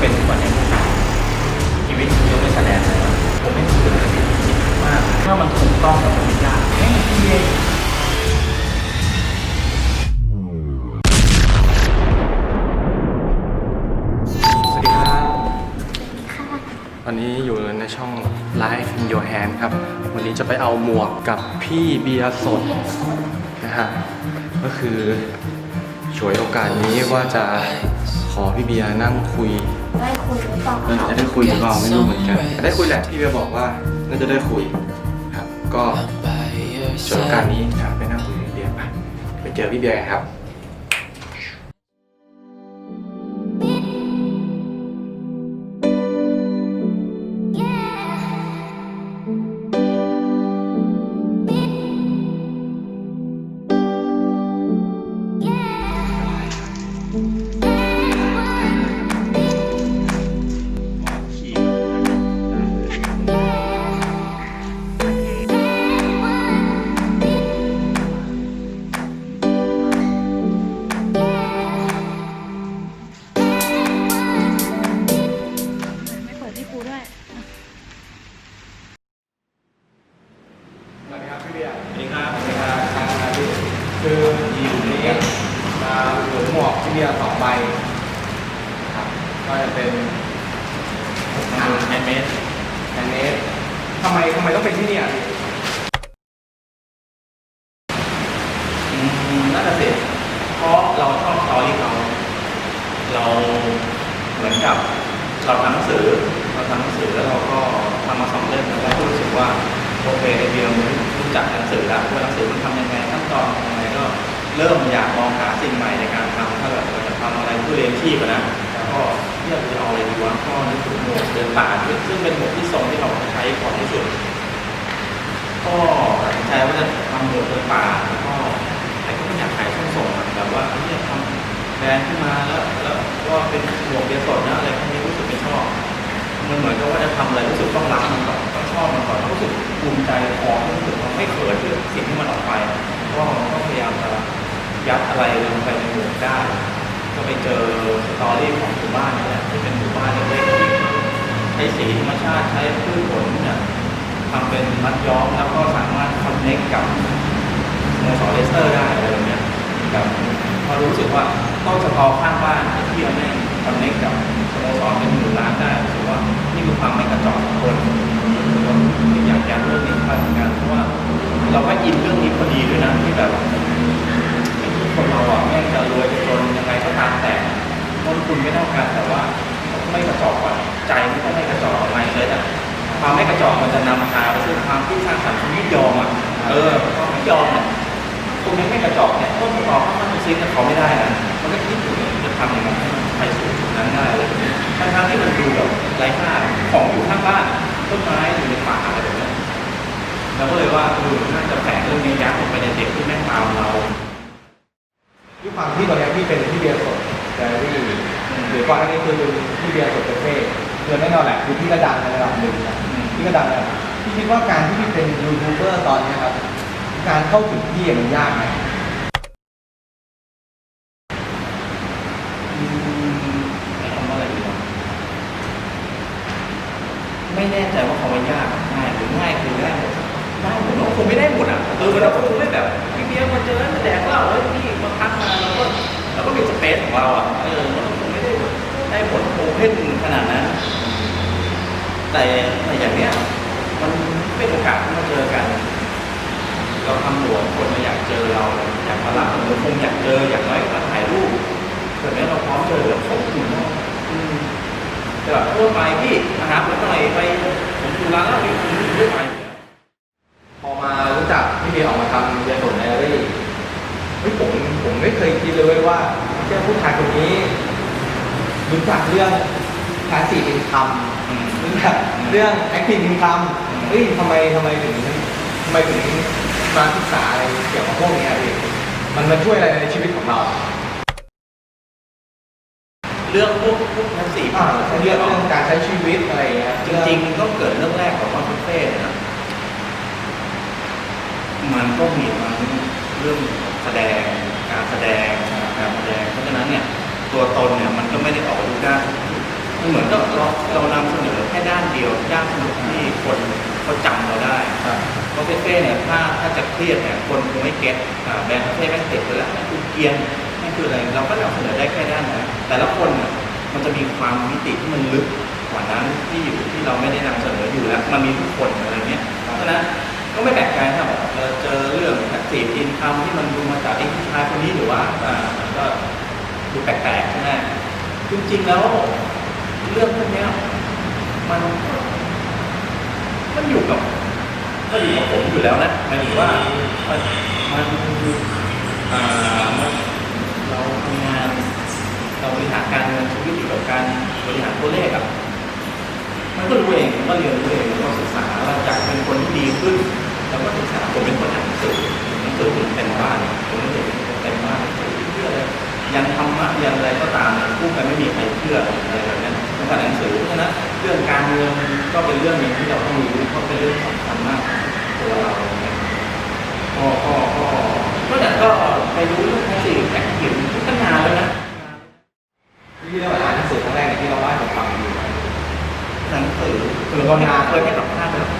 เป็นทุกวันนี้ชีวิตคุณยังไม่แสดงเลยผมไม่รู้เลยคิดมากถ้ามันถูกต้องกับมันไม่ยากแค่นี้เองสวัสดีครับวันนี้อยู่ในช่อง Life in Your Hand ครับ วันนี้จะไปเอาหมวกกับพี่เบียร์สดนะฮะ ก็คือฉวยโอกาสนี้ว่าจะขอพี่เบียร์นั่งคุย ได้คุยหรือเปล่าเออจะได้คุยหรือเปล่าไม่รู้เหมือนกันแต่ได้คุยแหละพี่เบียร์บอกว่าน่าจะได้คุยครับ ก็ฉวยโอกาสนี้ครับไปนั่งคุยกับพี่เบียร์ไปไปเจอพี่เบียร์กันครับ ทำไมทำไมต้องเป็นที่เนี่ย ยัดอะไรลงไปในหมวกได้ก็ไปเจอสตอรี่ของหมู่บ้านนี่แหละที่เป็นหมู่บ้านเล็กๆใช้สีธรรมชาติใช้พืชผลเนี่ยทำเป็นมัดย้อมแล้วก็สามารถคอนเนคกับโมสรเลสเตอร์ได้อะไรแบบเนี้ยแบบพอรู้สึกว่าต้นสตอข้างบ้านที่เราแม่งคอนเนคกับสโมสรเป็นหมื่นล้านได้รู้สึกว่านี่คือความไม่กระจอกของคนอยากยัดเรื่องนี้ไปเหมือนกันเพราะว่าเราก็อินเรื่องนี้พอดีด้วยนะที่แบบ คนเราอะแม่งจะรวยจะจนยังไงก็ตามแต่ต้นทุนไม่เท่ากันแต่ว่าไม่กระจอกก่อนใจไม่ต้องไม่กระจอกอะไรเลยอะความไม่กระจอกมันจะนำพาไปสู่ความที่สร้างสรรค์ที่ยอมอะเออความไม่ยอมเนี่ยคุณยังไม่กระจอกเนี่ยต้นกระจอกถ้ามันซื้อกับเขาไม่ได้นะมันก็คิดถึงจะทำยังไงให้ไปสู่จุดนั้นได้อะไรอย่างเงี้ยทั้งที่มันดูแบบไร้ค่าของอยู่ข้างบ้านต้นไม้อยู่ในป่าอะไรแบบเนี้ยเราก็เลยว่าเออน่าจะแฝงเรื่องนี้ยัดลงไปในเด็กที่แม่งตามเรา ด้วยความที่ตอนนี้พี่เป็นพี่เบียร์สดแกรี่หรือก่อนหน้านี้คือพี่เบียร์สดเฟ่คือแน่นอนแหละคือพี่ก็ดังในระดับหนึ่งนะพี่ก็ดังในระดับพี่คิดว่าการที่พี่เป็นยูทูบเบอร์ตอนนี้ครับ การเข้าถึงพี่มันยากไหมอืมใช้คำว่าอะไรดีวะไม่แน่ใจว่าเขาว่ายากง่ายหรือง่ายคือได้หมดได้หมดเนอะคงไม่ได้หมดอะเออมันก็คง แต่แต่อย่างเนี้ยมันเป็นโอกาสที่มาเจอกัน เราทำหลวงคนมาอยากเจอเราอยากมารับหรือคงอยากเจออยากน้อยก็มาถ่ายรูปแบบนี้เราพร้อมเจอแบบเขาถึงเนอะอืมแต่แบบทั่วไปพี่มาหาผมหน่อยไปผมอยู่ร้านเหล้าพี่ผมอยู่ด้วยไปพอมารู้จักพี่เบียร์ออกมาทำเบียร์สดแกรี่เฮ้ยผมผมไม่เคยคิดเลยว่าเจ้าผู้ชายคนนี้รู้จักเรื่องภาษีอินคัมอืม เรื่องเรื่องแอคทีฟอินคัมเฮ้ยทำไมทำไมถึงทำไมถึงมาศึกษาอะไรเกี่ยวกับพวกนี้อะพี่มันมาช่วยอะไรในชีวิตของเรา เรื่องพวกพวกภาษีอ่าเรื่องเรื่องการใช้ชีวิตอะไรอย่างเงี้ยจริงๆก็เกิดเรื่องแรกของว่าบุฟเฟ่ต์นะมันก็มีมาเรื่องแสดงการแสดงการแสดง เพราะฉะนั้นเนี่ยตัวตนเนี่ยมันก็ไม่ได้ออกมาดูได้าน อืเหมือนกับเราเรานำเสนอแค่ด้านเดียวด้านสนุกที่คนเขาจำเราได้ครับเพราะเฟ่ๆเนี่ยถ้าถ้าจะเครียดเนี่ยคนคงไม่เก็ตอ่าแบรนด์เฟ่แม่งติดไปแล้วนั่นคือเกรียนนั่นคืออะไรเราก็นำเสนอได้แค่ด้านนั้นแต่ละคนเนี่ยมันจะมีความมิติที่มันลึกกว่านั้นที่อยู่ที่เราไม่ได้นำเสนออยู่แล้ว มันมีทุกคนอะไรเงี้ยเพราะฉะนั้นก็ไม่แปลกใจถ้าแบบเราเจอเรื่องแท็กซี่อินคัมที่มันดูมาจากไอ้ผู้ชายคนนี้หรือว่าอ่ามันก็ดูแปลกๆใช่ไหมจริงๆแล้ว เรื่องพวกนี้มันมันอยู่กับก็อยู่กับผมอยู่แล้วนะหมายถึงว่ามันมันอ่ามันเราทำงานเราบริหารการเงินชีวิตอยู่กับการบริหารตัวเลขอะมันก็รู้เองมันก็เรียนรู้เองมันก็ศึกษาเราอยากเป็นคนที่ดีขึ้นเราก็ศึกษาผมเป็นคนอ่านหนังสือหนังสือผมเต็มบ้านผมไม่เห็นเต็มบ้านเพื่ออะไร ยันธรรมะยันอะไรก็ตามเนี่ยพูดไปไม่มีใครเชื่ออะไรแบบนั้นต้องการหนังสือเพราะฉะนั้นเรื่องการเงินก็เป็นเรื่องหนึ่งที่เราต้องรู้เพราะเป็นเรื่องสำคัญมากตัวเราเนี่ยก็ก็ก็ก็แต่ก็ไปรู้เรื่องแท็กซี่แท็กซี่ตั้งนานแล้วนะที่เราอ่านหนังสือครั้งแรกเนี่ยที่เราว่าให้ผมฟังอยู่หนังสือคือก็นาเคยให้สัมภาษณ์ไปแล้ว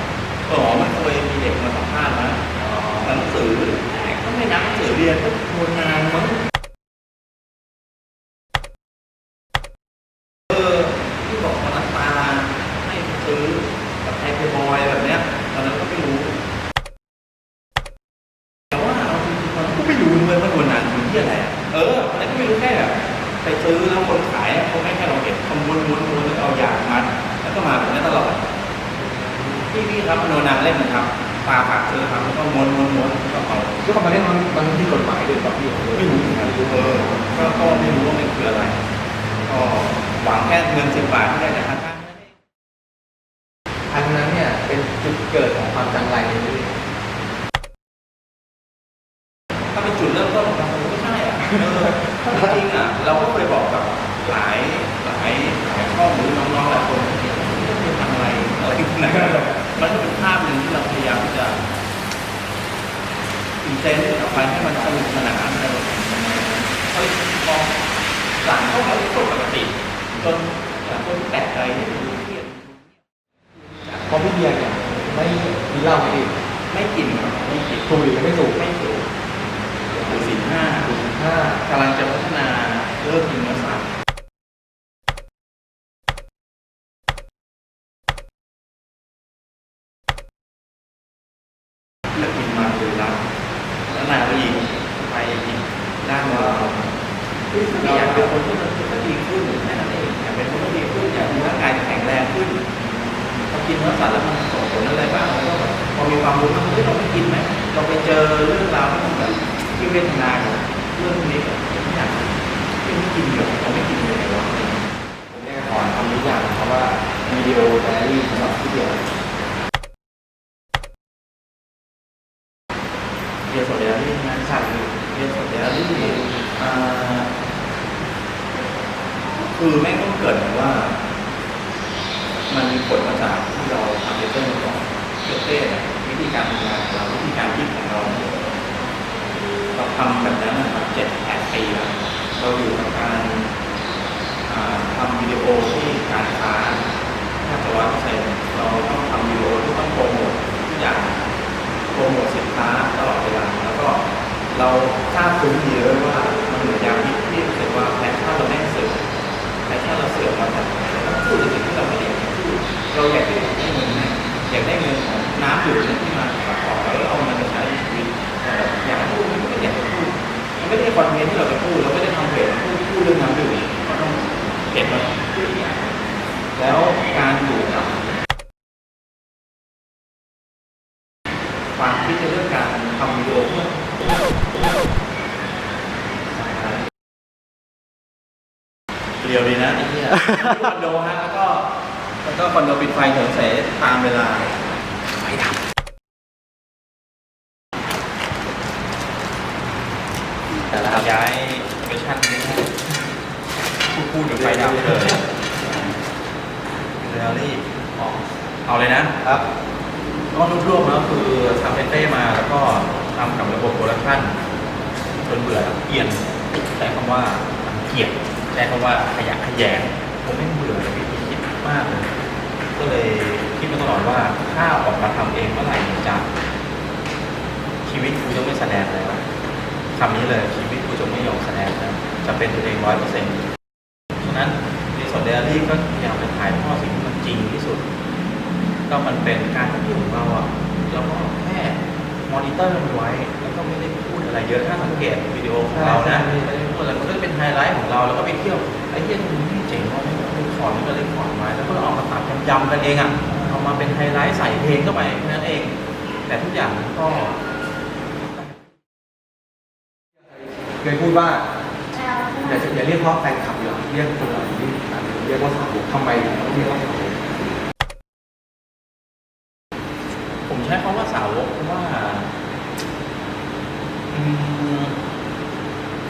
อ๋อมันเคยมีเด็กมาสัมภาษณ์นะหนังสือแต่ก็ไม่นับหนังสือเรียนก็โนนานมั้งเออที่บอกมานัตตาให้ซื้อกับไทยเพย์บอยแบบเนี้ยตอนนั้นก็ไม่รู้ แต่ว่าเอาจริงๆมันก็ไม่รู้เลยว่าโดนนานคือที่อะไรอะเออแต่ก็ไม่รู้แค่แบบไปซื้อแล้วคนขายเขาให้แค่เราเก็บคำม้วนม้วนม้วนแล้วก็เอายางมัดแล้วก็มาแบบนี้ตลอดพี่พี่ครับโนนานเล่นนะครับปลาฝากซื้อครับแล้วก็ม้วนม้วนม้วนแล้วก็เอา ก็คำมาเล่นมันมันที่กฎหมายด้วยกับพี่ผมเลย ไม่รู้เหมือนกันเออก็ก็ไม่รู้ว่ามันคืออะไร ก็หวัง แค่เงินสิบบาทที่ได้จากทางการอันนั้นเนี่ยเป็นจุดเกิดของความจังไรในเรื่องถ้าเป็นจุดเริ่มต้นของการทำไม่ใช่อะเออจริงๆอะเราก็เคยบอกกับหลายหลายหลายช่องหรือน้องๆหลายคนที่เรื่องเป็นอะไรอะไรนะมันก็เป็นภาพหนึ่งที่เราพยายามที่จะอินเซนต์ออกไปให้มันสนุกสนานอะไรแบบนี้เฮ้ยพอหลังเข้ามาเป็นคนปกติ จนหลายคนแปลกใจที่ดูเครียดเพราะพี่เบียร์เนี่ยไม่กินเหล้าไม่ดื่มไม่กินครับไม่กินสูบบุหรี่ก็ไม่สูบไม่สูบถือศีลห้าถ้ากำลังจะพัฒนาเลิกกินเนื้อสัตว์เลิกกินมาเลยละแล้วนายก็ยิงไปอีกด้านว่าเราอยากเป็นคนที่ กินเนื้อสัตว์แล้วมันส่งผลอะไรบ้างเราก็พอมีความรู้ว่าเฮ้ยเราไม่กินไหมเราไปเจอเรื่องราวที่มันแบบที่เวทนาเรื่องพวกนี้แบบไม่อยากไม่กินเดี๋ยวเราไม่กินเลยเราผมเนี่ยขอทำนิยามเพราะว่าวิดีโอไดอารี่สำหรับพี่เบียร์เรียนสดเดลี่งานสั่งเรียนสดเดลี่อ่คือแม่งต้องเกิดจาว่า มันมีผลมาจากที่เราทำเลเซอร์ก่อนเลเซอร์เนี่ยวิธีการทำงานของเราวิธีการคิดของเราเราทำแบบนั้นมาเจ็ดแปดปีแล้วเราอยู่กับการทำวิดีโอที่การค้าถ้าจะร้อยเปอร์เซ็นต์เราต้องทำวิดีโอที่ต้องโปรโมททุกอย่างโปรโมทสินค้าตลอดเวลาแล้วก็เราทราบซึ้งดีเลยว่ามันเหมือนยามที่ที่รู้สึกว่าแพชชั่นเราไม่เสื่อมแพชชั่นเราเสื่อมมาจากเราพูดในสิ่งที่เราไม่ เราอยากได้เงินนะอยากได้เงินของน้ำดื่มที่มาประกอบแล้วเอามาใช้ในชีวิตแต่อยากพูดมันก็ไม่อยากพูดมันไม่ได้คอนเทนต์ที่เราจะพูดเราไม่ได้ทำเพจพูดพูดเรื่องน้ำดื่มเราต้องเก็บมาพูดอีกอย่างแล้วการอยู่กับความคิดในเรื่องการทำวิดีโอเพื่อเรียวดีนะไอ้เนี่ยคอนโดฮะ คอนโดปิดไฟเถิงเสตามเวลา ไฟดับแต่ละย้ายเวอร์ชันนี้พูดพูดเดี๋ยวไฟดับเลยเรลลี่ออกเอาเลยนะครับก็รวบๆแล้วคือทำเต้มาแล้วก็ทำกับระบบโปรดักชั่นจนเบื่อเกลียนใช้คำว่าเกียดใช้คำว่าขยะขยงผมไม่เบื่อเลยพี่มาก ทำเองเมื่อไหร่จะชีวิตกูจะไม่แสดงแล้วคำนี้เลยชีวิตกูจะไม่ยอมแสดงแล้วจะเป็นตัวเองร้อยเปอร์เซ็นต์ฉะนั้นในส่วนเดลี่ก็พยายามไปถ่ายทอดสิ่งที่มันจริงที่สุด ก็มันเป็นการทำที่ของเราอะเราก็แค่มอนิเตอร์มันไว้ แล้วก็ไม่ได้พูดอะไรเยอะถ้าสังเกตวิดีโอของเรานะไม่ได้พูดอะไรมันก็เป็นไฮไลท์ของเราแล้วก็ไปเที่ยวไอ้เหี้ยมันเจ๋งว่าไม่ได้ขอนี่ก็เลยขอนไว้แล้วก็เอามาตัดยำๆกันเองอะเอามาเป็นไฮไลท์ใส่เพลงเข้าไปนั้นเอง แต่ทุกอย่างมันก็เคยพูดว่าอย่าอย่าเรียกว่าแฟนคลับดีกว่าเรียกคนเราที่เรียกว่าสาวกทำไมถึงต้องเรียกว่าสาวกผมใช้คำว่าสาวกเพราะว่า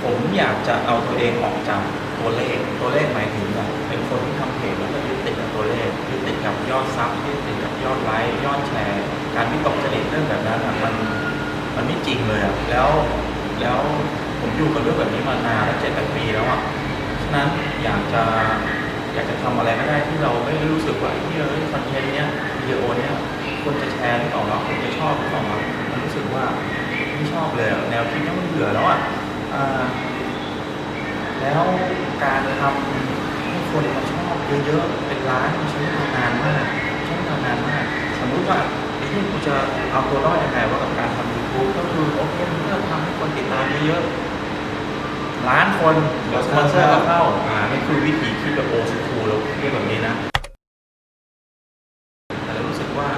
ผมอยากจะเอาตัวเองออกจาก ตัวเลขตัวเลขหมายถึงแบบเป็นคนที่ทำเพจแล้วก็ยึดติดกับตัวเลขยึดติดกับยอดซับยึดติดกับยอดไลค์ยอดแชร์ การวิตกจริตเรื่องแบบนั้นอะมันมันไม่จริงเลยอะแล้วแล้วผมอยู่กับเรื่องแบบนี้มานานแล้วเจ็ดแปดปีแล้วอะฉะนั้นอยากจะอยากจะทำอะไรก็ได้ที่เราไม่รู้สึกว่าที่เออคอนเทนต์เนี้ยวิดีโอเนี้ยคนจะแชร์หรือเปล่าวคนจะชอบหรือเปล่าวมันรู้สึกว่าไม่ชอบเลยแนวคิดนั้มันเบื่อแล้วอะอ่า แล้วการทำให้คนมาชอบเยอะๆเป็นล้านมันใช้เวลานานมากใช้เวลานานมาก สมมุติว่าไอ้ที่กูจะเอาตัวรอดยังไงว่ากับการทำยูทูบก็คือโอเคเพื่อทำให้คนติดตามเยอะๆล้านคนเดี๋ยวสปอนเซอร์ก็เข้าอ่านี่คือวิธีคิดแบบโอซูคูแล้วเรียกแบบนี้นะ แต่เรารู้สึกว่า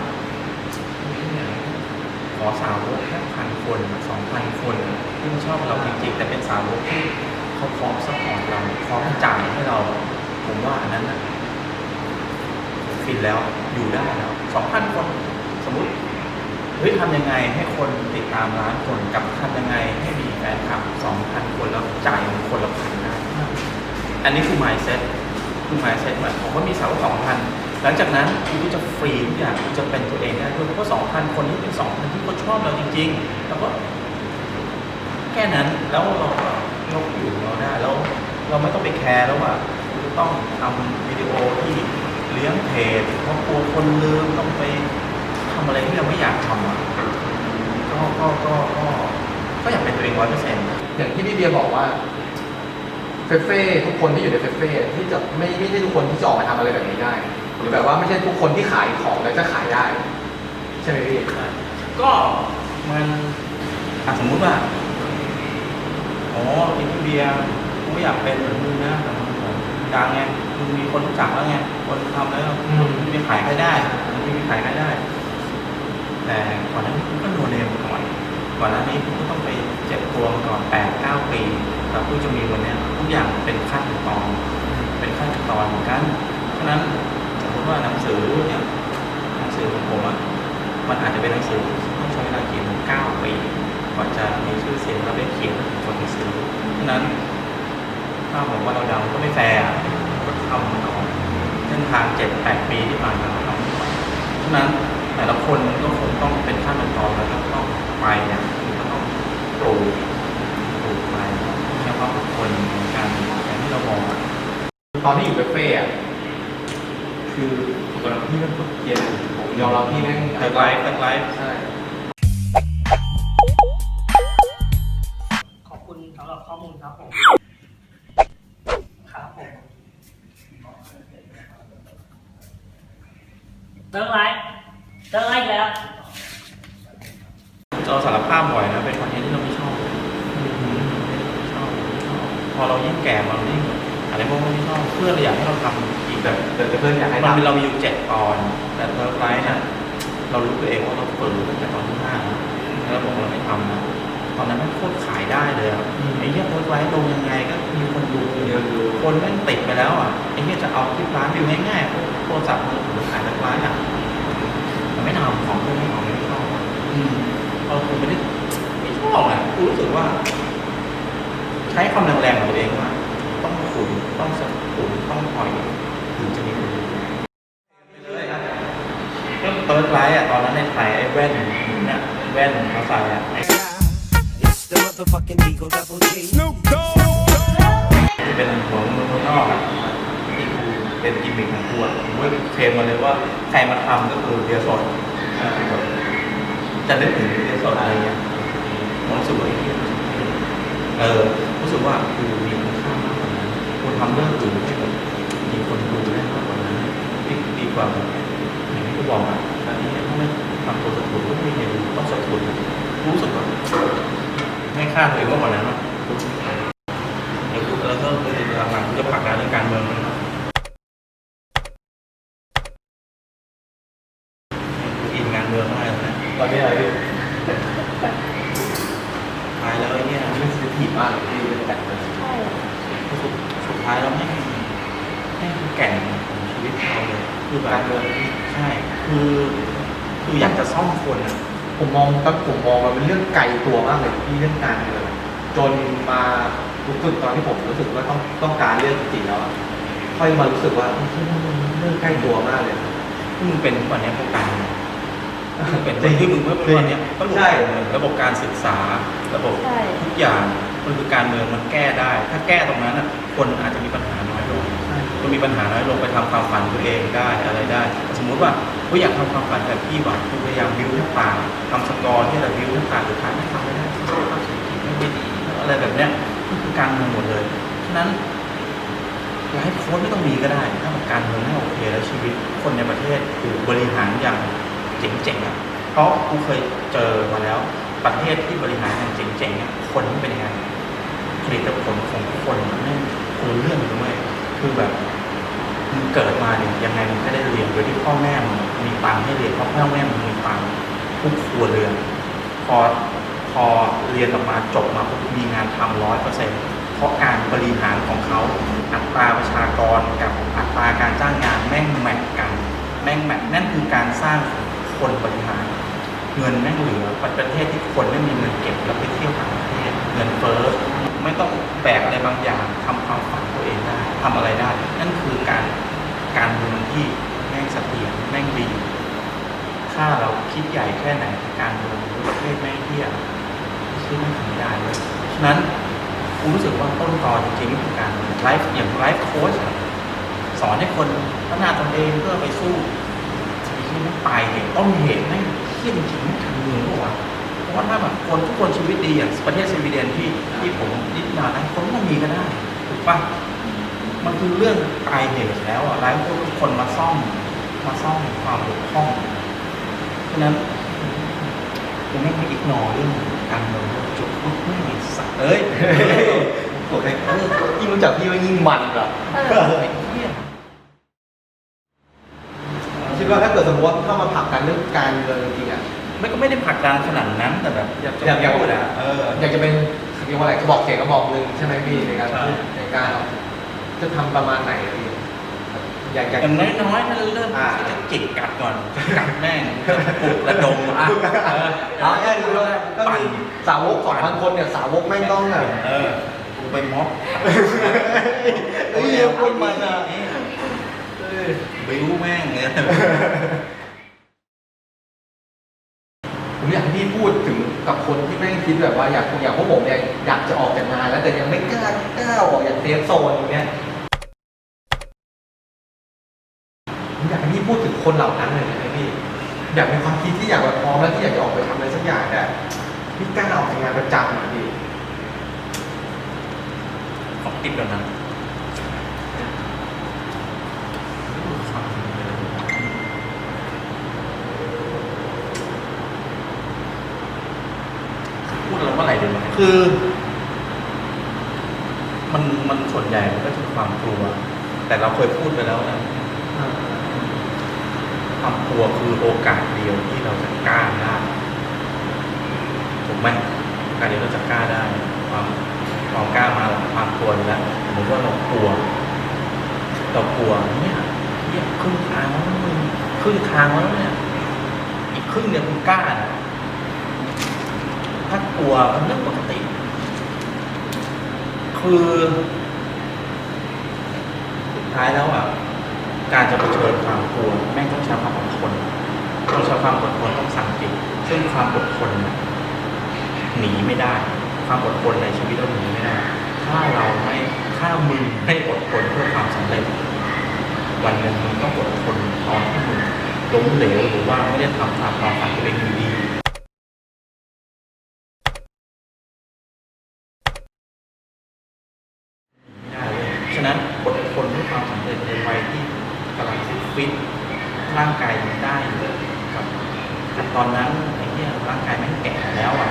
ขอสาวกแค่พันคนสองพันคนที่มันชอบเราจริงๆ แต่เป็นสาวกที่เขาพร้อมซัพพอร์ตเราพร้อมจ่ายให้เรา ผมว่าอันนั้นน่ะฟินแล้วอยู่ได้แล้วสองพันคน สมมติเฮ้ยทำยังไงให้คนติดตามล้านคนกับทำยังไงให้มีแฟนคลับสองพันคนแล้วจ่ายมันคนละพันนะอันนี้คือ mindset คือ mindset หมายผมว่ามีสาวสองพันหลังจากนั้นคุณก็จะฟรีทุกอย่างคุณจะเป็นตัวเองได้ด้วยเพราะว่าสองพันคนนี้เป็นสองพันที่เขาช อบเราจริงๆแล้วก็แค่นั้นแล้วเราก็เราอยู่ของเราได้แล้วเราไม่ต้องไปแคร์แล้วว่าคุณจะต้องทำวิดีโอที่เลี้ยงเพจเพราะกลัวคนลืมต้องไปทำอะไรที่เราไม่อยากทำอะก็ก็ก็ก็ก็อยากเป็นตัวเองร้อยเปอร์เซ็นต์อย่างที่พี่เบียร์บอกว่าเฟเฟ่ทุกคนที่อยู่ในเฟเฟ่ที่จะไม่ไม่ใช่ทุกคนที่จะออกมาทำอะไรแบบนี้ได้ หรือแบบว่าไม่ใช่ทุกคนที่ขายของแล้วจะขายได้ ใช่ไหมพี่ ก็มันอะสมมุติว่าอ๋ออินเดียกูไม่อยากเป็นเหมือนมึงนะแต่มึงดังไงมึงมีคนรู้จักแล้วไงคนทำแล้วอืมมึงมีขายใครได้มึงมีขายใครได้ แต่ก่อนหน้านี้กูก็โดนเนมก่อนก่อนหน้านี้กูก็ต้องไปเจ็บตัวก่อนแปดเก้าปีแต่กูจะมีวันเนี้ยทุกอย่างเป็นขั้นตอน เป็นขั้นตอนเหมือนกันเพราะฉะนั้นสมมติว่าหนังสือเนี่ยหนังสือของผมอะมันอาจจะเป็นหนังสือ ใช้เวลาเขียนถึงเก้าปีกว่าจะมีชื่อเสียงแล้วได้เขียนให้คนไปซื้อเพราะฉะนั้นถ้าผมว่าเราดังก็ไม่แฟร์อะก็ทำก่อนเส้นทางเจ็ดแปดปีที่ผ่านมาเราทำก่อนเพราะฉะนั้นแต่ละคนก็คงต้องเป็นขั้นเป็นตอนแล้วก็ต้องไปเนี่ยก็ต้องปลูกปลูกไปเฉพาะบุคคลเหมือนกันอย่างที่เราบอกอะตอนที่อยู่เฟเฟ่อะคือตอนนั้นพี่มันเกียนผมยอมรับพี่แม่งแตกไลฟ์แตกไลฟ์ใช่ เลิกไลฟ์เลิกไลฟ์อีกแล้ว เราสารภาพบ่อยนะเป็นคอนเทนต์ที่เราไม่ชอบไม่ชอบไม่ชอบพอเรายิ่งแก่มาเรายิ่งอะไรพวกนี้ไม่ชอบเพื่อนเราอยากให้เราทำอีกแบบแต่แต่เพื่อนอยากให้มันมีทำเรามีอยู่เจ็ดตอน แต่เทอร์ไลท์เนี่ยเรารู้ตัวเองว่าเราเปิดตั้งแต่ตอนที่ห้านะแล้วเราบอกว่าเราไม่ทำนะต อนนั้นมันโคตรขายได้เลยอะไอ้เหี้ยเทอร์ไลท์ลงยังไงก็มีคนดูเยอะดูคนแม่งติดไปแล้วอะไอ้เหี้ยจะเอาคลิปร้านวิวง่ายๆโทรศัพท์มือถือขายทั้งร้านอะมันไม่ทำของเพื่อนไม่เอาไม่ชอบอะอืมเราคงไม่ได้ไม่ชอบอะกูรู้สึกว่า ใช้ความแรงๆของตัวเองว่าต้องขุนต้องสขุนต้องปล่อยถึงจะมีคนดูไปเลยนะเริ่มเติร์ดไลท์อะตอนนั้นในไทยไอ้แว่นเนี่ยแว่นเขาใส่อะไอ้ It's the motherfucking Eagle Double G. ที่เป็นหัวมือคนนอกอะที่กูเป็นกิมมิคของกูอะกูไม่เคลมมาเลยว่าใครมาทำก็คือเบียร์สดจะนึกถึงเรียนสดอะไรเงี้ยผมรู้สึกว่าไอ้เหี้ยเออรู้สึกว่าคือมีคุณค่ามากกว่านั้นคุณทำเรื่องอื่นให้แบบมีคนดูได้มากกว่านั้นดีดีกว่าแบบอย่างที่กูบอกอะตอนนี้ถ้าไม่ทำตัวสะทุนก็ไม่เห็นต้องสะทุนรู้สึกว่า ให้ค่าตัวเองมากว่านั้นอะเดี๋ยวกูแล้วก็คือหลังๆกูจะผลักดันเรื่องการเมืองกูอินงานเมืองมากเลยนะตอนนี้อะไรพี่ท้ายแล้วไอ้เนี่ยไม่สถิตมากเลยพี่เป็นแต่งเลยใช่สุดสุดท้ายแล้วไม่ไม่แก่นของชีวิตเราเลยคือแบบการเมืองใช่ คือคืออยากจะซ่อมคนอะ ผมมองตั้งผมมองมันเป็นเรื่องไกลตัวมากเลยพี่เรื่องการเมืองจนมารู้สึกตอนที่ผมรู้สึกว่าต้องต้องการเรื่องจริงๆแล้วอะค่อยมารู้สึกว่าเฮ้ยมันเรื่องใกล้ตัวมากเลย ที่มึงเป็นทุกวันเนี้ยเพราะการเมืองที่มึงเป็นคนที่มึงเมื่อวันเนี้ยก็รู้ใช่ระบบการศึกษา ระบบใช่ ทุกอย่างมันคือการเมืองมันแก้ได้ ถ้าแก้ตรงนั้นอะคนอาจจะมีปัญหาน้อยลง ก็มีปัญหาน้อยลงไปทำความฝันตัวเองได้อะไรได้ สมมุติว่าเขาอยากทำความฝันแบบพี่หวังคือพยายามบิวทั้งตางทำสกอร์ที่เราบิวทั้งตางสุดท้ายไม่ทำไม่ได้ไม่ได้เศรษฐกิจไม่ดีอะไรแบบเนี้ยนี่คือการเมืองหมดเลยฉะนั้นไลฟ์โค้ดไม่ต้องมีก็ได้ ถ้าการเมืองไม่โอเคแล้วชีวิตคนในประเทศถูกบริหารอย่างเจ๋งๆอะเพราะกูเคยเจอมาแล้วประเทศที่บริหารอย่างเจ๋งๆอะคนมันเป็นยังไงผลิตผลของคนมันไม่คนละเรื่องเลยเว้ย คือแบบมึงเกิดมาเนี่ยยังไงมึงก็ได้เรียนโดยที่พ่อแม่มึงมีตังค์ให้เรียนเพราะพ่อแม่มึงมีตังค์ทุกครัวเรือนพอพอเรียนออกมาจบมาปุ๊บมีงานทำร้อยเปอร์เซ็นต์เพราะการบริหารของเขาอัตราประชากรกับอัตราการจ้างงานแม่งแมทกัน แม่งแมทนั่นคือการสร้างคนบริหารเงินแม่งเหลือประเทศที่คนไม่มีเงินเก็บแล้วไปเที่ยวต่างประเทศเงินเฟ้อ ไม่ต้องแบกอะไรบางอย่างทำความฝันตัวเองได้ทำอะไรได้ นั่นคือการการเมืองที่แม่งเสถียรแม่งดี ถ้าเราคิดใหญ่แค่ไหนการเมืองประเทศแม่งเที่ยชื่อไม่ถึงได้เลยฉะนั้นกูรู้สึกว่าต้นตอจริงๆนี่คือการไลฟ์อย่างไลฟ์โค้ชสอนให้คนพัฒนาตนเองเพื่อไปสู้ที่ไม่ปเหตุต้นเหตุไม่งเที่ยจริงๆไม่ทำเมืองปะวะ เพราะว่าถ้าแบบคนทุกคนชีวิตดีอย่างประเทศสวีเดนที่ที่ผมนิดมานะคนไม่ต้องมีก็ได้ถูกปะมันคือเรื่องปลายเหตุแล้วอะไลฟ์ทุกคนมาซ่อมมาซ่อมความบกพร่องฉะนั้นผมไม่ไปอีกนอเรื่องการเมืองจุดปุ๊บไม่มีสักเอ้ยโอเคยิ่งรู้จักพี่ว่ายิ่งมันอะเออไอ้เหี้ยคิดว่าถ้าเกิดสมมติว่าเข้ามาผลักกันเรื่องการเมืองจริงๆอะ ไม่ก็ไม่ได้ผลักดันขนาดนั้นแต่แบบอยากจะอยากอยากพูดอะเออ อยากจะเป็นเรียกว่าอะไรกระบอกเสียงกระบอกหนึ่งใช่ไหมพี่ในการใช่ พูดในการเอาจะทำประมาณไหนอะพี่อยากอยาก อย่างน้อยๆถ้าเริ่มอ่า จะจิกกัดก่อนกัดแม่งจะปลุกระดมอะเออ เอาแค่ดูแล้วก็ปั่นมีสาวกสองพันคนเนี่ยสาวกแม่งต้องแบบเออกูไปม็อบเฮ้ยพูดมันอะบิ้วแม่งเนี่ย ผมอยากให้พี่พูดถึงกับคนที่แม่งคิดแบบว่าอยากอยากพวกผมเนี่ยอยากจะออกจากงานแล้วแต่ยังไม่กล้ากล้าออกจากเซฟโซนอย่างเงี้ยผมอยากให้พี่พูดถึงคนเหล่านั้นเลยนะพี่อยากมีความคิดที่อยากแบบพร้อมแล้วที่อยากจะออกไปทำอะไรสักอย่างแต่พี่กล้าออกจากงานประจำอะพี่ ขอติดก่อนนะพูดแล้วเมื่ อไหร่ดีคือ มันมันส่วนใหญ่มันก็คือความกลัว แต่เราเคยพูดไปแล้วนะความกลัวคือโอกาสเดียวที่เราจะกล้าได้ถูกไหมโอกาสเดียวเราจะกล้าได้ ความความกล้ามาหลังความกลัวแล้วสมมติว่าเรากลัวเรากลัวเนี่ยเนี่ยครึ่งทางแล้วมึงครึ่งทางแล้วเนี่ย อีกครึ่งเนี่ยคุณกล้านะ ถ้ากลัวมันเรื่องปกติ คือสุดท้ายแล้วอะการจะเผชิญความกลัวแม่งต้องใช้ความอดทนต้องใช้ความอดทนต้องสั่งจิตซึ่งความอดทนเนี่ยหนีไม่ได้ ความอดทนในชีวิตเราหนีไม่ได้ ถ้าเราไม่ถ้ามึงไม่อดทนเพื่อความสำเร็จ วันหนึ่งมึงต้องอดทนตอนที่มึงล้มเหลวหรือว่าไม่ได้ทำตามความฝันตัวเองอยู่ดี ไม่ได้เลยฉะนั้นอดทนเพื่อความสำเร็จในวัยที่กำลัง ฟิตร่างกายยังได้เลยกับแต่ตอนนั้นไอ้เนี่ยร่างกายม่งแก่แล้วอะ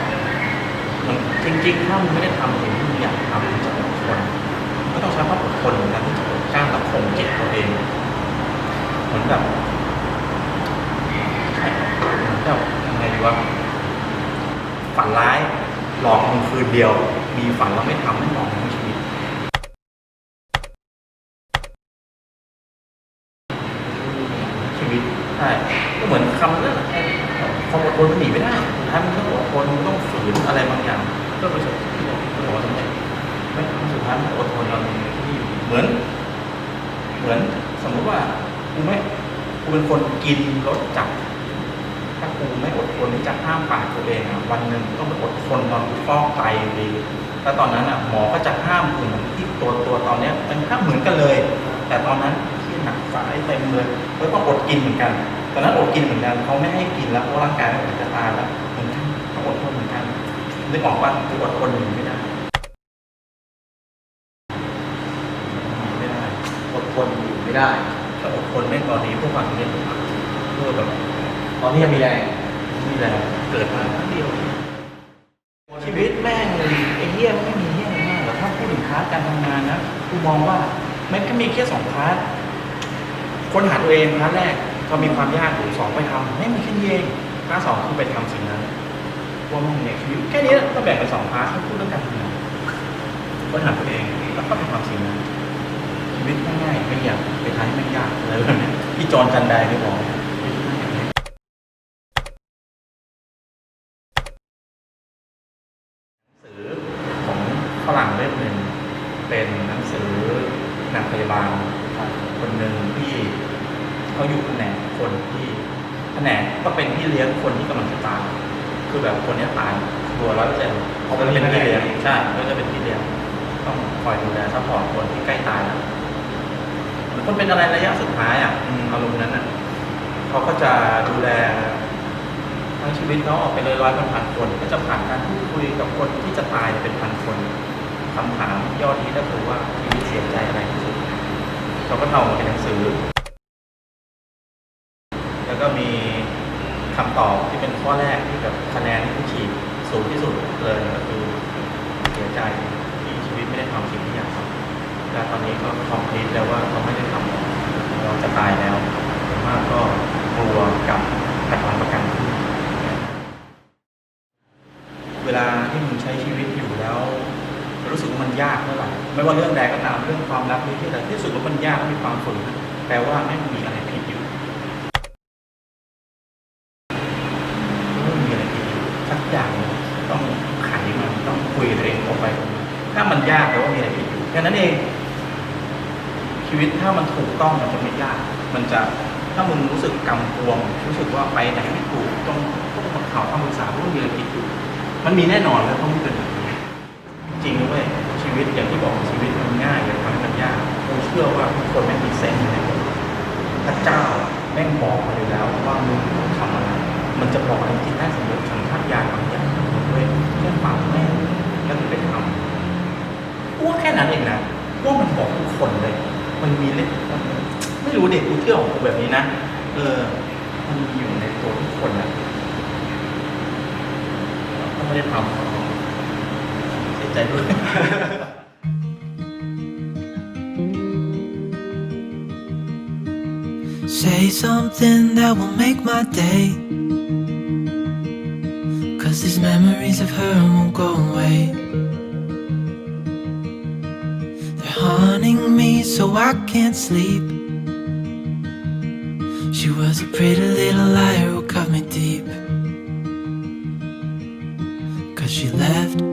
มันจริงๆถ้ามึงไม่ได้ทำสิ่งที่มึงอยากทำจะอดทนก็ต้องใช้ความอดทนนกันที่จะกลั้นและข่มจิตตัวเองเหมือนแบบเหมือนแบบยังไงดีวะฝันร้ายหลอกมึงคืนเดียว มีฝันแล้วไม่ทำไม่หลอกมึงทั้งชีวิต ชีวิตใช่ก็เหมือนคำนั้นแหละไอ้ความอดทนมันหนีไม่ได้สุดท้ายมันต้องอดทนมันต้องฝืนอะไรบางอย่างเพื่อประสบที่บอกที่บอกว่าสำเร็จไม่สุดท้ายมันอดทน เราที่เหมือน เหมือนสมมุติว่ากูไม่กูเป็นคนกินรสจัดถ้ากูไม่อดทนที่จะห้ามปากตัวเองอะวันหนึ่งต้องไปอดทนตอนกูฟอกไตดีแล้วตอนนั้นอะหมอก็จะห้ามกูเหมือนที่ตัวตัวตอนเนี้ยมันห้ามเหมือนกันเลย แต่ตอนนั้นที่หนักสายเต็มเลยก็ต้องอดกินเหมือนกันตอนนั้นอดกินเหมือนกันเขาไม่ให้กินแล้วเพราะร่างกายมันจะตายแล้วเหมือนกันต้องอดทนเหมือนกันนึกออกว่ากูอดทนอยู่ไม่ได้ไม่ได้ อดทนอยู่ ไม่ได้ถ้าอดทนไม่ตอนนี้เพื่อความสำเร็จเพื่อแบบตอนนี้ยังมีแรงนี่แหละเกิดมาครั้งเดียว ชีวิตแม่งไอ้เหี้ยมันไม่มีเหี้ยอะไรมากหรอกถ้าพูดถึงพาร์ทการทำงานนะกูมองว่ามันก็มีแค่สองพาร์ทค้นหาตัวเองพาร์ทแรกก็มีความยากอยู่สองไปทำไม่มีแค่นี้เองพาร์ทสองคือไปทำสิ่งนั้นว่ามันในชีวิตแค่นี้ก็แบ่งเป็นสองพาร์ทถ้าพูดเรื่องการทำงานค้นหาตัวเองแล้วก็ไปทำสิ่งนั้น ชีวิตง่ายๆไม่อยากไปทางที่มันยากอะไรแบบนี้พี่จอนจันไดไม่บอกหนังสือของฝรั่งเล่มหนึ่งเป็นหนังสือนักพยาบาลคนหนึ่งที่เขาอยู่แผนกคนที่แผนกก็เป็นพี่เลี้ยงคนที่กำลังจะตายคือแบบคนเนี้ยตายตัวร้อยเปอร์เซ็นต์เขาก็เป็นพี่เลี้ยงใช่ก็จะเป็นพี่เลี้ยงต้องคอยดูแลซัพพอร์ตคนที่ใกล้ตายแล้ว เหมือนคนเป็นอะไรระยะ สุดท้ายอะอืมอารมณ์นั้นอะเขาก็จะดูแลทั้งชีวิตเขาออกไปเลยร้อยพันพันคน ก็จะผ่านการพูดคุยกับคนที่จะตายเป็นพันคนคำถามยอดนี้ก็คือว่าชีวิตเสียใจอะไรที่สุดเขาก็ทำออกมาเป็นหนังสือ แล้วก็มีคำตอบที่เป็นข้อแรกที่แบบคะแนนที่ฉีดสูงที่สุดเลยก็คือเสียใจที่ชีวิตไม่ได้ทำสิ่งที่อยากทำแล้วตอนนี้ก็คอมพลีทแล้วว่าเขาไม่ได้ทำ เราจะตายแล้วมากก็กลัวกับขัดความประกัน เวลาที่มึงใช้ชีวิตอยู่แล้ว รู้สึกว่ามันยากเมื่อไหร่ไม่ว่าเรื่องใดก็ตามเรื่องความรักหรือที่อะไรที่สึกว่ามันยากมีความฝืนแปลว่าไม่มีอะไรผิดอยู่ไม่มีอะไรผิดอยู่สักอย่างต้องไขมันต้องคุยกับตัวเองออกไป ถ้ามันยากแปลว่ามีอะไรผิดอยู่แค่นั้นเอง ชีวิตถ้ามันถูกต้องมันจะไม่ยาก มันจะถ้ามึงรู้สึกกำกวม รู้สึกว่าไปไหนไม่ถูกต้องต้องมาข่าวคำปรึกษาเพราะมันมีอะไรผิดอยู่มันมีแน่นอนแล้วเพราะมันเป็นแบบนี้จริงด้วยชีวิตอย่างที่บอกชีวิตมันง่ายอย่าทำมันยากเราเชื่อว่าทุกคนไม่มีเซนส์ในหมดพระเจ้าแม่งบอกมาอยู่แล้วว่ามึงต้องทำอะไรมันจะบอกอะไรจิตใต้สำนึกสัญชาตญาบางอย่างของตัวเองแค่ฟังแม่งแล้วมึงไปทำกูว่าแค่นั้นเองนะว่ามันบอกทุกคนเลย มันมีเล็กไม่รู้เด็กกูเชื่อของกูแบบนี้นะเออ มันมีอยู่ในตัวทุกคนนะก็ไม่ได้ทำเสียใจด้วย Say something that will make my day. Cause these memories of her won't go away. So I can't sleep. She was a pretty little liar who cut me deep. Cause she left.